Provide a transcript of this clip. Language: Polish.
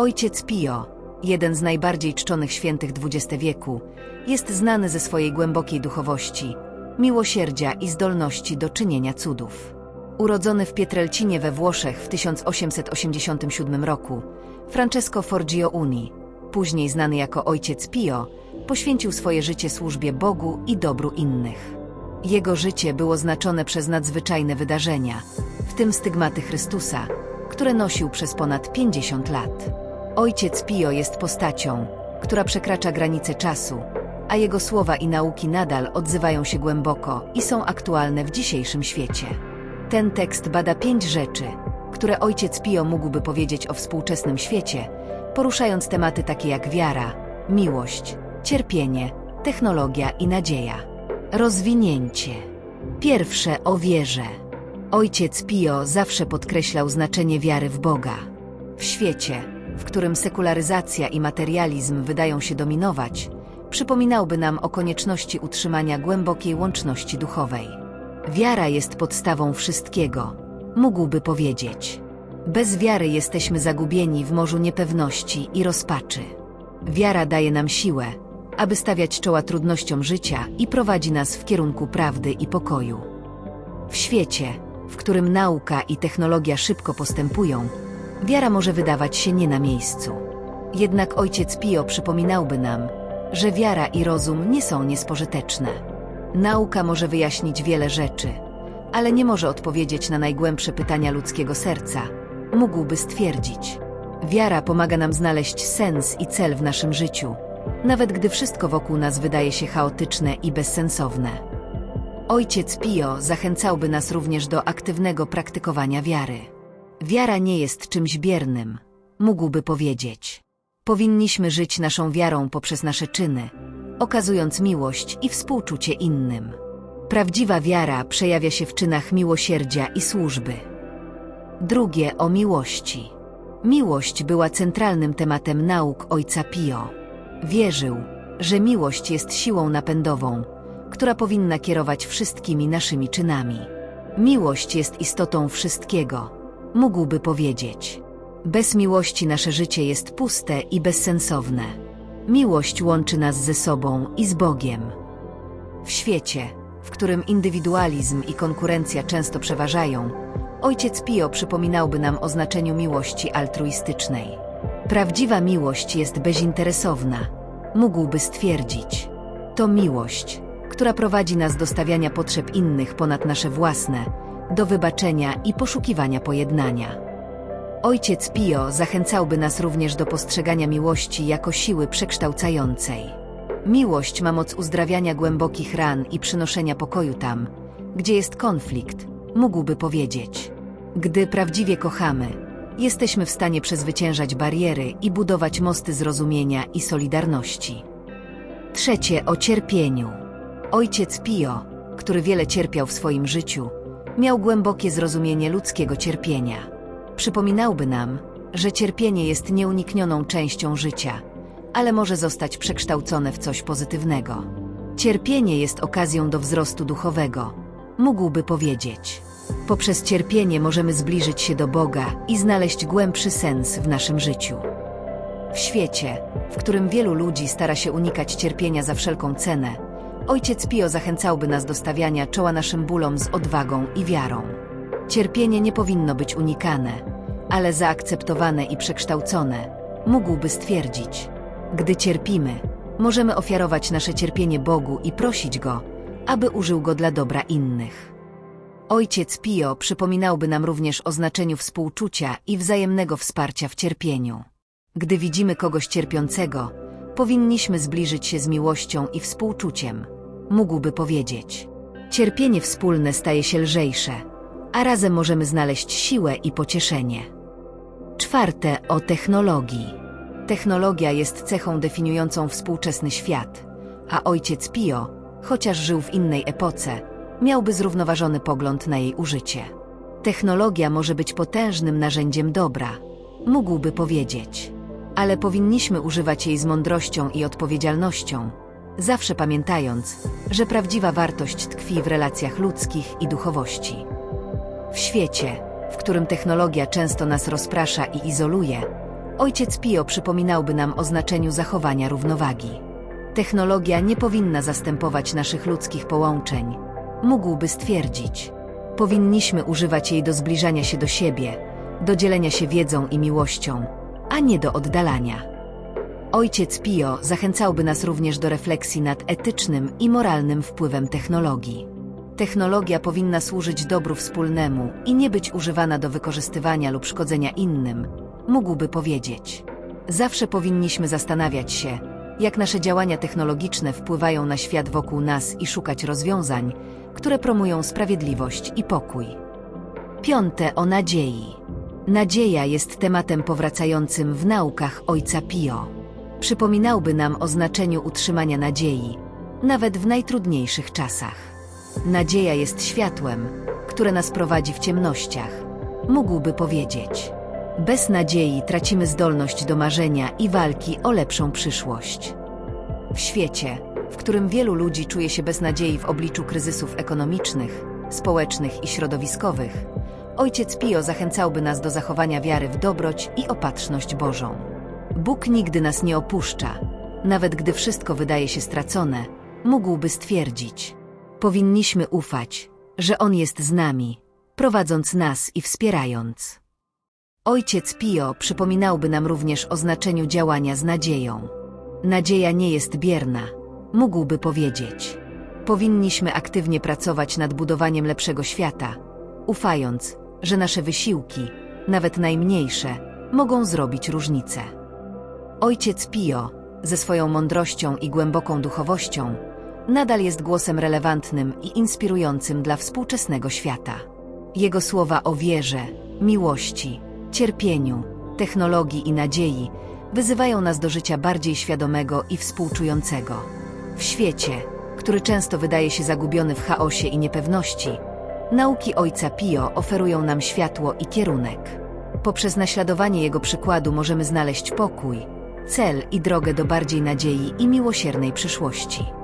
Ojciec Pio, jeden z najbardziej czczonych świętych XX wieku, jest znany ze swojej głębokiej duchowości, miłosierdzia i zdolności do czynienia cudów. Urodzony w Pietrelcinie we Włoszech w 1887 roku, Francesco Forgio Uni, później znany jako Ojciec Pio, poświęcił swoje życie służbie Bogu i dobru innych. Jego życie było znaczone przez nadzwyczajne wydarzenia, w tym stygmaty Chrystusa, które nosił przez ponad 50 lat. Ojciec Pio jest postacią, która przekracza granice czasu, a jego słowa i nauki nadal odzywają się głęboko i są aktualne w dzisiejszym świecie. Ten tekst bada pięć rzeczy, które ojciec Pio mógłby powiedzieć o współczesnym świecie, poruszając tematy takie jak wiara, miłość, cierpienie, technologia i nadzieja. Rozwinięcie. Pierwsze o wierze. Ojciec Pio zawsze podkreślał znaczenie wiary w Boga. W świecie, w którym sekularyzacja i materializm wydają się dominować, przypominałby nam o konieczności utrzymania głębokiej łączności duchowej. Wiara jest podstawą wszystkiego, mógłby powiedzieć. Bez wiary jesteśmy zagubieni w morzu niepewności i rozpaczy. Wiara daje nam siłę, aby stawiać czoła trudnościom życia i prowadzi nas w kierunku prawdy i pokoju. W świecie, w którym nauka i technologia szybko postępują, wiara może wydawać się nie na miejscu. Jednak ojciec Pio przypominałby nam, że wiara i rozum nie są niespożyteczne. Nauka może wyjaśnić wiele rzeczy, ale nie może odpowiedzieć na najgłębsze pytania ludzkiego serca. Mógłby stwierdzić. Wiara pomaga nam znaleźć sens i cel w naszym życiu, nawet gdy wszystko wokół nas wydaje się chaotyczne i bezsensowne. Ojciec Pio zachęcałby nas również do aktywnego praktykowania wiary. Wiara nie jest czymś biernym, mógłby powiedzieć. Powinniśmy żyć naszą wiarą poprzez nasze czyny, okazując miłość i współczucie innym. Prawdziwa wiara przejawia się w czynach miłosierdzia i służby. Drugie o miłości. Miłość była centralnym tematem nauk ojca Pio. Wierzył, że miłość jest siłą napędową, która powinna kierować wszystkimi naszymi czynami. Miłość jest istotą wszystkiego, mógłby powiedzieć. Bez miłości nasze życie jest puste i bezsensowne. Miłość łączy nas ze sobą i z Bogiem. W świecie, w którym indywidualizm i konkurencja często przeważają, ojciec Pio przypominałby nam o znaczeniu miłości altruistycznej. Prawdziwa miłość jest bezinteresowna, mógłby stwierdzić. To miłość, która prowadzi nas do stawiania potrzeb innych ponad nasze własne, do wybaczenia i poszukiwania pojednania. Ojciec Pio zachęcałby nas również do postrzegania miłości jako siły przekształcającej. Miłość ma moc uzdrawiania głębokich ran i przynoszenia pokoju tam, gdzie jest konflikt, mógłby powiedzieć. Gdy prawdziwie kochamy, jesteśmy w stanie przezwyciężać bariery i budować mosty zrozumienia i solidarności. Trzecie o cierpieniu. Ojciec Pio, który wiele cierpiał w swoim życiu, miał głębokie zrozumienie ludzkiego cierpienia. Przypominałby nam, że cierpienie jest nieuniknioną częścią życia, ale może zostać przekształcone w coś pozytywnego. Cierpienie jest okazją do wzrostu duchowego, mógłby powiedzieć. Poprzez cierpienie możemy zbliżyć się do Boga i znaleźć głębszy sens w naszym życiu. W świecie, w którym wielu ludzi stara się unikać cierpienia za wszelką cenę, Ojciec Pio zachęcałby nas do stawiania czoła naszym bólom z odwagą i wiarą. Cierpienie nie powinno być unikane, ale zaakceptowane i przekształcone, mógłby stwierdzić. Gdy cierpimy, możemy ofiarować nasze cierpienie Bogu i prosić Go, aby użył go dla dobra innych. Ojciec Pio przypominałby nam również o znaczeniu współczucia i wzajemnego wsparcia w cierpieniu. Gdy widzimy kogoś cierpiącego, powinniśmy zbliżyć się z miłością i współczuciem, mógłby powiedzieć. Cierpienie wspólne staje się lżejsze, a razem możemy znaleźć siłę i pocieszenie. Czwarte o technologii. Technologia jest cechą definiującą współczesny świat, a ojciec Pio, chociaż żył w innej epoce, miałby zrównoważony pogląd na jej użycie. Technologia może być potężnym narzędziem dobra, mógłby powiedzieć ale powinniśmy używać jej z mądrością i odpowiedzialnością, zawsze pamiętając, że prawdziwa wartość tkwi w relacjach ludzkich i duchowości. W świecie, w którym technologia często nas rozprasza i izoluje, ojciec Pio przypominałby nam o znaczeniu zachowania równowagi. Technologia nie powinna zastępować naszych ludzkich połączeń. Mógłby stwierdzić, powinniśmy używać jej do zbliżania się do siebie, do dzielenia się wiedzą i miłością, a nie do oddalania. Ojciec Pio zachęcałby nas również do refleksji nad etycznym i moralnym wpływem technologii. Technologia powinna służyć dobru wspólnemu i nie być używana do wykorzystywania lub szkodzenia innym, mógłby powiedzieć. Zawsze powinniśmy zastanawiać się, jak nasze działania technologiczne wpływają na świat wokół nas i szukać rozwiązań, które promują sprawiedliwość i pokój. Piąte o nadziei. Nadzieja jest tematem powracającym w naukach ojca Pio. Przypominałby nam o znaczeniu utrzymania nadziei, nawet w najtrudniejszych czasach. Nadzieja jest światłem, które nas prowadzi w ciemnościach. Mógłby powiedzieć. Bez nadziei tracimy zdolność do marzenia i walki o lepszą przyszłość. W świecie, w którym wielu ludzi czuje się bez nadziei w obliczu kryzysów ekonomicznych, społecznych i środowiskowych, ojciec Pio zachęcałby nas do zachowania wiary w dobroć i opatrzność Bożą. Bóg nigdy nas nie opuszcza, nawet gdy wszystko wydaje się stracone, mógłby stwierdzić. Powinniśmy ufać, że On jest z nami, prowadząc nas i wspierając. Ojciec Pio przypominałby nam również o znaczeniu działania z nadzieją. Nadzieja nie jest bierna, mógłby powiedzieć. Powinniśmy aktywnie pracować nad budowaniem lepszego świata, ufając, że nasze wysiłki, nawet najmniejsze, mogą zrobić różnicę. Ojciec Pio, ze swoją mądrością i głęboką duchowością, nadal jest głosem relewantnym i inspirującym dla współczesnego świata. Jego słowa o wierze, miłości, cierpieniu, technologii i nadziei wyzywają nas do życia bardziej świadomego i współczującego. W świecie, który często wydaje się zagubiony w chaosie i niepewności, nauki Ojca Pio oferują nam światło i kierunek. Poprzez naśladowanie jego przykładu możemy znaleźć pokój, cel i drogę do bardziej nadziei i miłosiernej przyszłości.